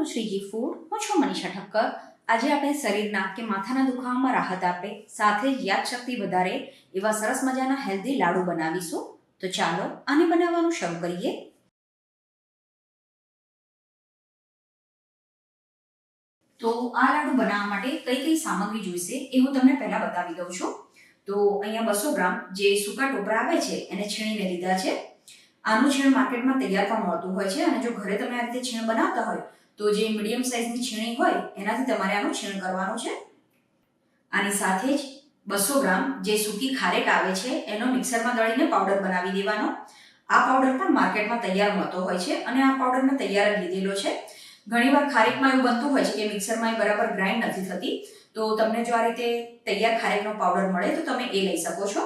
Two Shriji food? હું છું મનીષા ઠક્કર. આજે આપણે શરીરના કે માથાના દુખાવામાં રાહત આપે, સાથે જ યાદશક્તિ વધારે, એવા સરસ મજાના હેલ્ધી લાડુ બનાવીશું. તો ચાલો, આને બનાવવાનું શરૂ કરીએ. તો આ લાડુ બનાવવા માટે કઈ કઈ સામગ્રી જોઈશે એ હું તમને પહેલા બતાવી દઉં છું. તો અહીંયા બસો ગ્રામ જે સૂકા ટોપરા આવે છે, એને છીણીને લીધા છે. આનું છીણ માર્કેટમાં તૈયાર પણ મળતું હોય છે અને જો ઘરે તમે આ રીતે છીણ બનાવતા હોય તો જે મીડિયમ સાઇઝની છીણી હોય, એનાથી તમારે આનું છીણ કરવાનું છે. આની સાથે જ બસો ગ્રામ જે સૂકી ખારેક આવે છે, એનો મિક્સરમાં દળીને પાવડર બનાવી દેવાનો. આ પાવડર પણ માર્કેટમાં તૈયાર મળતો હોય છે અને આ પાવડર મેં તૈયાર જ લીધેલો છે. ઘણીવાર ખારેકમાં એવું બનતું હોય છે કે મિક્સરમાં એ બરાબર ગ્રાઇન્ડ નથી થતી. તો તમને જો આ રીતે તૈયાર ખારેકનો પાવડર મળે, તો તમે એ લઈ શકો છો.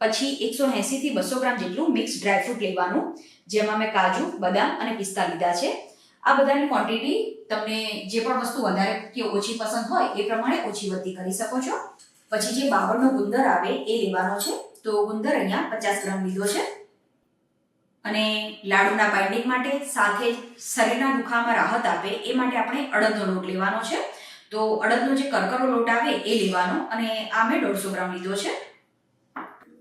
પછી એકસો એંસીથી બસો ગ્રામ જેટલું મિક્સ ડ્રાયફ્રૂટ લેવાનું, જેમાં મેં કાજુ, બદામ અને પિસ્તા લીધા છે. આ બધાની ક્વોન્ટિટી તમને જે પણ વસ્તુ વધારે કે ઓછી પસંદ હોય એ પ્રમાણે ઓછી વધતી કરી શકો છો. પછી જે બાવળનો ગુંદર આવે એ લેવાનો છે. તો ગુંદર અહીંયા પચાસ ગ્રામ લીધો છે. અને લાડુના બાઇન્ડિંગ માટે સાથે શરીરના દુખાવામાં રાહત આપે એ માટે આપણે અડદનો લોટ લેવાનો છે. તો અડદનો જે કરકરો લોટ આવે એ લેવાનો અને આ મેં દોઢસો ગ્રામ લીધો છે.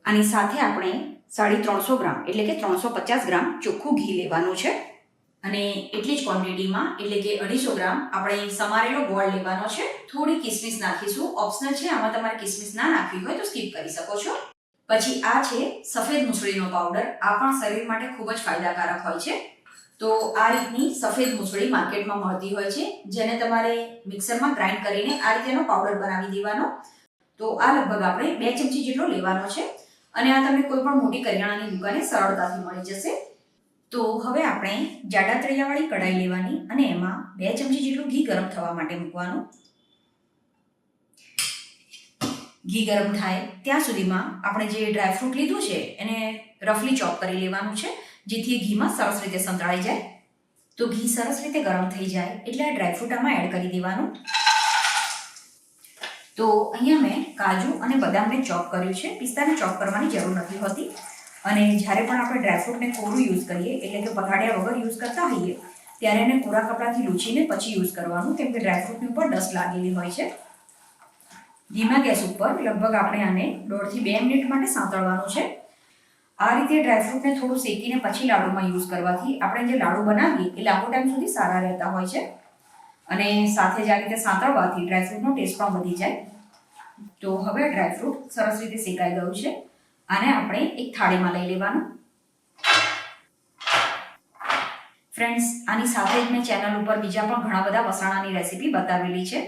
આની સાથે આપણે સાડી ત્રણસો ગ્રામ એટલે કે ત્રણસો પચાસ ગ્રામ ચોખ્ખું ઘી લેવાનું છે. અને એટલી જ ક્વોન્ટિટીમાં એટલે કે અઢીસો ગ્રામ, આપણે સમારેલો ગોળ લેવાનો છે. થોડી કિસમિસ નાખીશું. ઓપ્શનલ છે, આમાં તમારે કિસમિસ ના નાખવી હોય તો સ્કીપ કરી શકો છો. પછી આ છે સફેદ મૂસળીનો પાવડર આ પણ શરીર માટે ખૂબ જ ફાયદાકારક હોય છે. તો આ રીતની સફેદ મૂસળી માર્કેટમાં મળતી હોય છે, જેને તમારે મિક્સરમાં ગ્રાઇન્ડ કરીને આ રીતેનો પાવડર બનાવી દેવાનો. તો આ લગભગ આપણે બે ચમચી જેટલો લેવાનો છે. અને આ તમને કોઈ પણ મોટી કરિયાણાની દુકાને સરળતાથી મળી જશે. તો હવે આપણે જાડા તળિયાવાળી કઢાઈ લેવાની અને એમાં બે ચમચી જેટલું ઘી ગરમ થવા માટે મૂકવાનું. ઘી ગરમ થાય ત્યાં સુધીમાં આપણે જે ડ્રાયફ્રૂટ લીધું છે એને રફલી ચોપ કરી લેવાનું છે, જેથી ઘીમાં સરસ રીતે સંતળાઈ જાય. તો ઘી સરસ રીતે ગરમ થઈ જાય એટલે આ ડ્રાયફ્રૂટ આમાં એડ કરી દેવાનું. તો અહીંયા મેં કાજુ અને બદામને ચોપ કર્યું છે. પિસ્તાને ચોપ કરવાની જરૂર નથી હોતી. અને જ્યારે પણ આપણે ડ્રાયફ્રૂટને કોરું યુઝ કરીએ, એટલે કે પલાળ્યા વગર યુઝ કરતા હોઈએ, ત્યારે એને કોરા કપડાથી લૂછીને પછી યુઝ કરવાનું, કેમ કે ડ્રાયફ્રૂટની ઉપર ડસ્ટ લાગેલી હોય છે. ધીમા ગેસ ઉપર લગભગ આપણે આને દોઢથી બે મિનિટ માટે સાંતળવાનું છે. આ રીતે ડ્રાયફ્રૂટને થોડું શેકીને પછી લાડુમાં યુઝ કરવાથી આપણે જે લાડુ બનાવીએ, એ લાંબો ટાઈમ સુધી સારા રહેતા હોય છે. અને સાથે જ આ રીતે સાંતળવાથી ડ્રાયફ્રૂટનો ટેસ્ટ પણ વધી જાય. તો હવે ડ્રાયફ્રૂટ સરસ રીતે શેકાઈ ગયું છે. આને આપણે એક થાળીમાં લઈ લેવાનું. ફ્રેન્ડ્સ આની સાથે જ મેં ચેનલ ઉપર બીજા પણ ઘણા બધા વસાણાની રેસીપી બતાવેલી છે.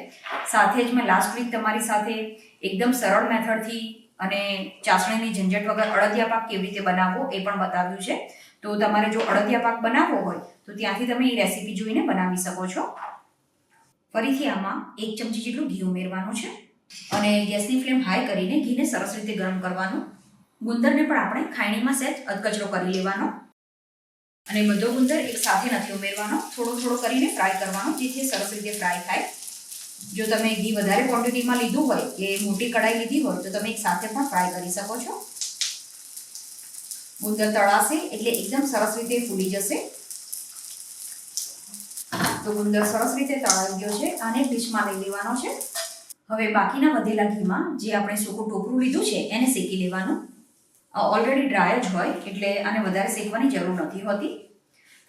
સાથે જ મેં લાસ્ટ વીક તમારી સાથે એકદમ સરળ મેથડથી અને ચાસણીની ઝંઝટ વગર અડદિયા પાક કેવી રીતે બનાવવો એ પણ બતાવ્યું છે. તો તમારે જો અડદિયા પાક બનાવવો હોય, તો ત્યાંથી તમે એ રેસીપી જોઈને બનાવી શકો છો. ફરીથી આમાં એક ચમચી જેટલું ઘી ઉમેરવાનું છે અને ગેસની ફ્લેમ હાઈ કરીને ઘીને સરસ રીતે ગરમ કરવાનું. ગુંદરને પણ આપણે ખાયણીમાં સહેજ અધકચરો કરી લેવાનો. અને બધો ગુંદર એક સાથે નથી ઉમેરવાનો. થોડો થોડો કરીને ફ્રાય કરવાનો, જેથી સરસ રીતે ફ્રાય થાય. જો તમે ઘી વધારે ક્વોન્ટિટીમાં લીધું હોય, કે મોટી કઢાઈ લીધી હોય, તો તમે એક સાથે પણ ફ્રાય કરી શકો છો. ગુંદર તળાશે એટલે એકદમ સરસ રીતે ફૂલી જશે. તો ગુંદર સરસ રીતે તળાઈ ગયો છે આને ડીશમાં લઈ લેવાનો છે. હવે બાકીના વધેલા ઘીમાં જે આપણે સૂકું ટોપરું લીધું છે, એને શેકી લેવાનું. ઓલરેડી ડ્રાય જ હોય, એટલે આને વધારે શેકવાની જરૂર નથી હોતી.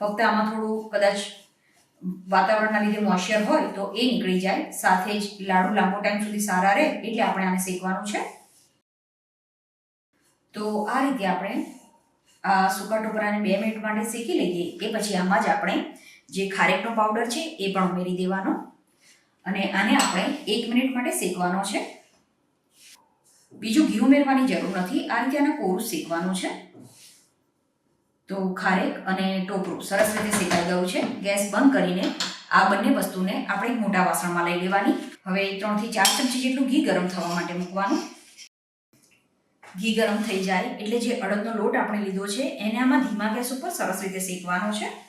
ફક્ત આમાં થોડું કદાચ વાતાવરણના લીધે મોઇશ્ચર હોય તો એ નીકળી જાય. સાથે જ લાડુ લાંબો ટાઈમ સુધી સારા રહે, એટલે આપણે આને શેકવાનું છે. તો આ રીતે આપણે આ સૂકા ટોપરાને બે મિનિટ માટે શેકી લઈએ. એ પછી આમાં જ આપણે જે ખારેકનો પાવડર છે, એ પણ ઉમેરી દેવાનો. અને આને આપણે એક મિનિટ માટે શેકવાનો છે. બીજું ઘી ઉમેરવાની જરૂર નથી. આ રીતે આને કોરું શેકવાનું છે. તો ખારેક અને ટોપરું સરસ રીતે શેકાઈ ગયું છે. ગેસ બંધ કરીને આ બંને વસ્તુને આપણે મોટા વાસણમાં લઈ લેવાની. હવે ત્રણથી ચાર ચમચી જેટલું ઘી ગરમ થવા માટે મૂકવાનું. ઘી ગરમ થઈ જાય એટલે જે અડદનો લોટ આપણે લીધો છે, એને આમાં ધીમા ગેસ ઉપર સરસ રીતે શેકવાનો છે.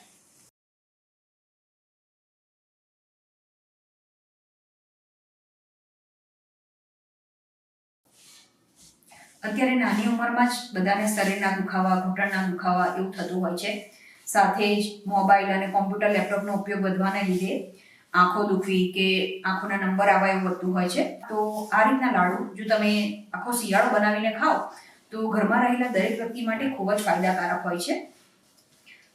અત્યારે નાની ઉંમરમાં જ બધાને શરીરના દુખાવા, ઘૂંટણના દુખાવા એવું થતું હોય છે. સાથે જ મોબાઈલ અને કોમ્પ્યુટર લેપટોપનો ઉપયોગ વધવાને લીધે આંખો દુખવી કે આંખોના નંબર આવા એવું વધતું હોય છે. તો આ રીતના લાડુ, જો તમે આખો શિયાળો બનાવીને ખાઓ, તો ઘરમાં રહેલા દરેક વ્યક્તિ માટે ખૂબ જ ફાયદાકારક હોય છે.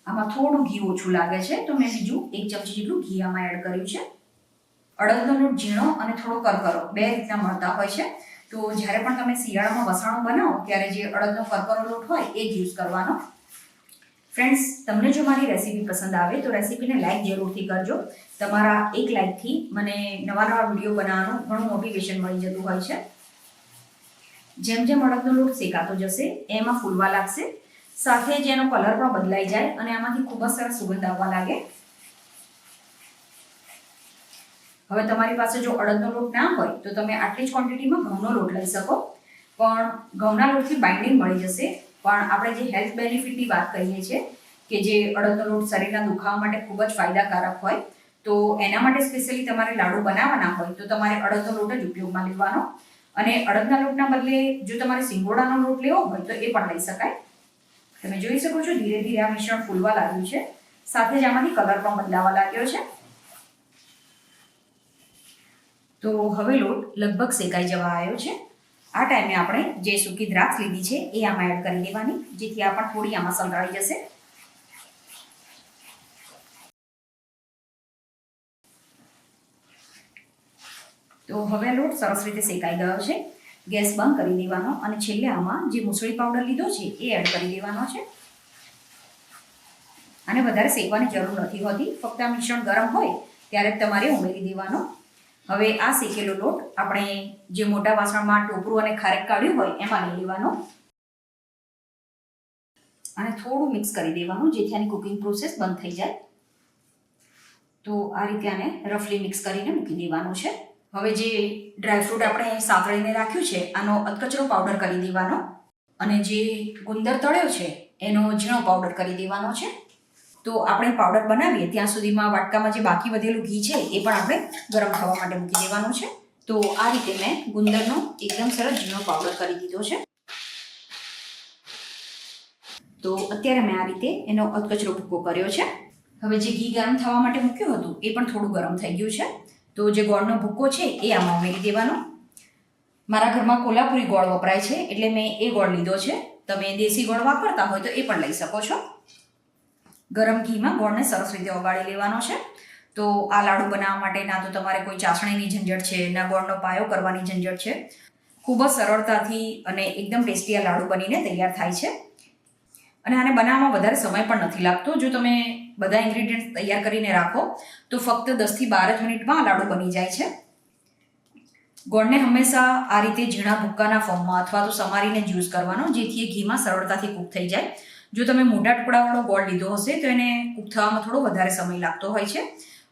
આમાં થોડું ઘી ઓછું લાગે છે. તો મેં બીજું એક ચમચી જેટલું ઘી આમાં એડ કર્યું છે. અડદનો ઝીણો અને થોડો કરકરો, બે રીતના મળતા હોય છે. તો જ્યારે પણ તમે શિયાળામાં વસાણો બનાવો, ત્યારે જે અડદનો કરકરો લોટ હોય, એ જ યુઝ કરવાનો. ફ્રેન્ડ્સ તમને જો મારી રેસીપી પસંદ આવે, તો રેસીપીને લાઈક જરૂરથી કરજો. તમારા એક લાઇકથી મને નવા નવા વીડિયો બનાવવાનું ઘણું મોટિવેશન મળી જતું હોય છે. જેમ જેમ અડદનો લોટ શેકાતો જશે, એમાં ફૂલવા લાગશે. સાથે જ એનો કલર પણ બદલાઈ જાય અને આમાંથી ખૂબ જ સરસ સુગંધ આવવા લાગે. હવે તમારી પાસે જો અડદનો લોટ ના હોય, તો તમે આટલી જ ક્વોન્ટિટીમાં ઘઉંનો લોટ લઈ શકો. પણ ઘઉંના લોટથી બાઇન્ડિંગ મળી જશે. પણ આપણે જે હેલ્થ બેનિફિટની વાત કરીએ છીએ, કે જે અડદનો લોટ શરીરના દુખાવા માટે ખૂબ જ ફાયદાકારક હોય, તો એના માટે સ્પેશિયલી તમારે લાડુ બનાવવાના હોય, તો તમારે અડદનો લોટ જ ઉપયોગમાં લેવાનો. અને અડદના લોટના બદલે જો તમારે સિંગોડાનો લોટ લેવો હોય, તો એ પણ લઈ શકાય. તમે જોઈ શકો છો, ધીરે ધીરે આ મિશ્રણ ફૂલવા લાગ્યું છે. સાથે જ આમાંથી કલર પણ બદલાવા લાગ્યો છે. તો હવે લોટ લગભગ શેકાઈ જવા આવ્યો છે. આ ટાઈમે આપણે જે સૂકી દ્રાક્ષ લીધી છે, એ આમાં એડ કરી દેવાની, જેથી આ પણ થોડી આમાં સંતળાઈ જશે. તો હવે લોટ સરસ રીતે શેકાઈ ગયો છે. ગેસ બંધ કરી દેવાનો અને છેલ્લે આમાં જે મુસળી પાવડર લીધો છે, એ એડ કરી દેવાનો છે. અને વધારે શેકવાની જરૂર નથી હોતી. ફક્ત આ મિશ્રણ ગરમ હોય, ત્યારે તમારે ઉમેરી દેવાનો. હવે આ શેકેલો લોટ આપણે જે મોટા વાસણમાં ટોપરું અને ખારેક કાઢ્યું હોય એમાં લઈ લેવાનો. અને થોડું મિક્સ કરી દેવાનું જેથી આની કુકિંગ પ્રોસેસ બંધ થઈ જાય. તો આ રીતે આને રફલી મિક્સ કરીને મૂકી દેવાનું છે. હવે જે ડ્રાયફ્રૂટ આપણે સાંતળીને રાખ્યું છે, આનો અધકચરો પાવડર કરી દેવાનો. અને જે ગુંદર તળ્યો છે, એનો ઝીણો પાવડર કરી દેવાનો છે. તો આપણે પાવડર બનાવીએ, ત્યાં સુધીમાં વાટકામાં જે બાકી વધેલું ઘી છે, એ પણ આપણે ગરમ થવા માટે મૂકી દેવાનું છે. તો આ રીતે મેં ગુંદરનો એકદમ સરસ ઝીણો પાવડર કરી દીધો છે. તો અત્યારે મેં આ રીતે એનો અધકચરો ભૂકો કર્યો છે. હવે જે ઘી ગરમ થવા માટે મૂક્યું હતું, એ પણ થોડું ગરમ થઈ ગયું છે. તો જે ગોળનો ભૂકો છે, એ આમાં ઉમેરી દેવાનો. મારા ઘરમાં કોલ્હાપુરી ગોળ વપરાય છે, એટલે મેં એ ગોળ લીધો છે. તમે દેશી ગોળ વાપરતા હોય તો એ પણ લઈ શકો છો. ગરમ ઘીમાં ગોળને સરસ રીતે ઓગાળી લેવાનો છે. તો આ લાડુ બનાવવા માટે ના તો તમારે કોઈ ચાસણીની ઝંઝટ છે, ના ગોળનો પાયો કરવાની ઝંઝટ છે. ખૂબ જ સરળતાથી અને એકદમ ટેસ્ટી આ લાડુ બનીને તૈયાર થાય છે. અને આને બનાવવામાં વધારે સમય પણ નથી લાગતો. જો તમે બધા ઇન્ગ્રીડિયન્ટ તૈયાર કરીને રાખો, તો ફક્ત દસથી બાર જ મિનિટમાં આ લાડુ બની જાય છે. ગોળને હંમેશા આ રીતે ઝીણા ભૂક્કાના ફોર્મમાં અથવા તો સમારીને જ્યુસ કરવાનો, જેથી એ ઘીમાં સરળતાથી કૂક થઈ જાય. જો તમે મોટા ટુકડાવાળો ગોળ લીધો હશે, તો એને કૂક થવામાં થોડો વધારે સમય લાગતો હોય છે.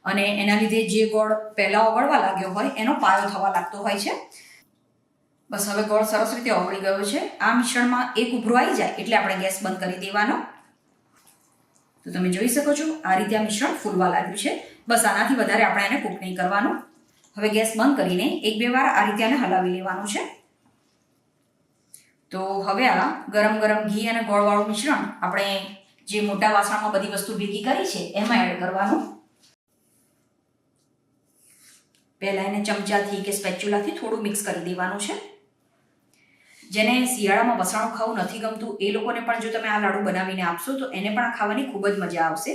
અને એના લીધે જે ગોળ પહેલાં ઓગળવા લાગ્યો હોય, એનો પાયો થવા લાગતો હોય છે. બસ હવે ગોળ સરસ રીતે ઓગળી ગયો છે. આ મિશ્રણમાં એક ઉભરો આવી જાય એટલે આપણે ગેસ બંધ કરી દેવાનો. તો તમે જોઈ શકો છો, આ રીતે આ મિશ્રણ ફૂલવા લાગ્યું છે. બસ આનાથી વધારે આપણે એને કૂક નહીં કરવાનું. હવે ગેસ બંધ કરીને એક બે વાર આ રીતે આને હલાવી લેવાનું છે. તો હવે આ ગરમ ગરમ ઘી અને ગોળવાળું મિશ્રણ આપણે જે મોટા વાસણમાં બધી વસ્તુ ભેગી કરી છે, એમાં એડ કરવાનું. પહેલાં એને ચમચાથી કે સ્પેચ્યુલાથી થોડું મિક્સ કરી દેવાનું છે. જેને શિયાળામાં વસાણું ખાવું નથી ગમતું, એ લોકોને પણ જો તમે આ લાડુ બનાવીને આપશો, તો એને પણ ખાવાની ખૂબ જ મજા આવશે.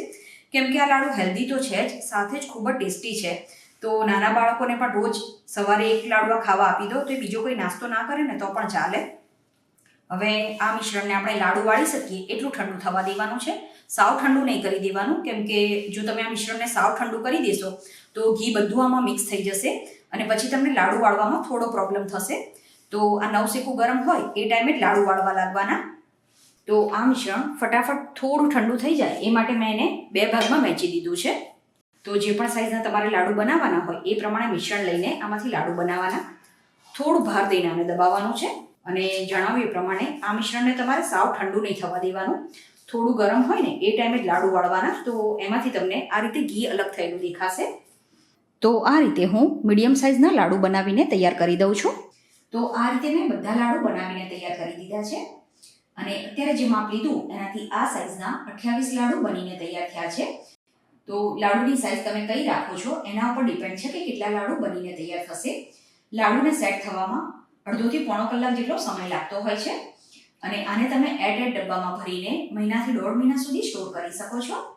કેમ કે આ લાડુ હેલ્ધી તો છે જ, સાથે જ ખૂબ જ ટેસ્ટી છે. તો નાના બાળકોને પણ રોજ સવારે એક લાડવા ખાવા આપી દો, તો બીજો કોઈ નાસ્તો ના કરે ને તો પણ ચાલે. હવે આ મિશ્રણને આપણે લાડુ વાળી શકીએ, એટલું ઠંડુ થવા દેવાનું છે. સાવ ઠંડુ નહીં કરી દેવાનું, કેમ કે જો તમે આ મિશ્રણને સાવ ઠંડુ કરી દેશો, તો ઘી બધું આમાં મિક્સ થઈ જશે અને પછી તમને લાડુ વાળવામાં થોડો પ્રોબ્લેમ થશે. તો આ નવશેકું ગરમ હોય, એ ટાઈમે જ લાડુ વાળવા લાગવાના. તો આ મિશ્રણ ફટાફટ થોડું ઠંડુ થઈ જાય, એ માટે મેં એને બે ભાગમાં વહેંચી દીધું છે. તો જે પણ સાઇઝના તમારે લાડુ બનાવવાના હોય, એ પ્રમાણે મિશ્રણ લઈને આમાંથી લાડુ બનાવવાના. થોડું ભાર દઈને આને દબાવવાનું છે. અને જણાવ્યું પ્રમાણે, આ મિશ્રણને તમારે સાવ ઠંડુ નહીં થવા દેવાનું. થોડું ગરમ હોય ને, એ ટાઈમે જ લાડુ વાળવાના. તો એમાંથી તમને આ રીતે ઘી અલગ થયેલું દેખાશે. તો આ રીતે હું મીડિયમ સાઇઝના લાડુ બનાવીને તૈયાર કરી દઉં છું. તો આ રીતે મેં બધા લાડુ બનાવીને તૈયાર કરી દીધા છે. અને અત્યારે જે માપ લીધું, એનાથી આ સાઈઝના અઠ્યાવીસ લાડુ બનીને તૈયાર થયા છે. તો લાડુની સાઇઝ તમે કઈ રાખો છો, એના ઉપર ડિપેન્ડ છે કે કેટલા લાડુ બનીને તૈયાર થશે. લાડુને સેટ થવામાં અડધોથી પોણો કલાક જેટલો સમય લાગતો હોય છે. અને આને તમે એડ એડ ડબ્બામાં ભરીને મહિનાથી દોઢ મહિના સુધી સ્ટોર કરી શકો છો.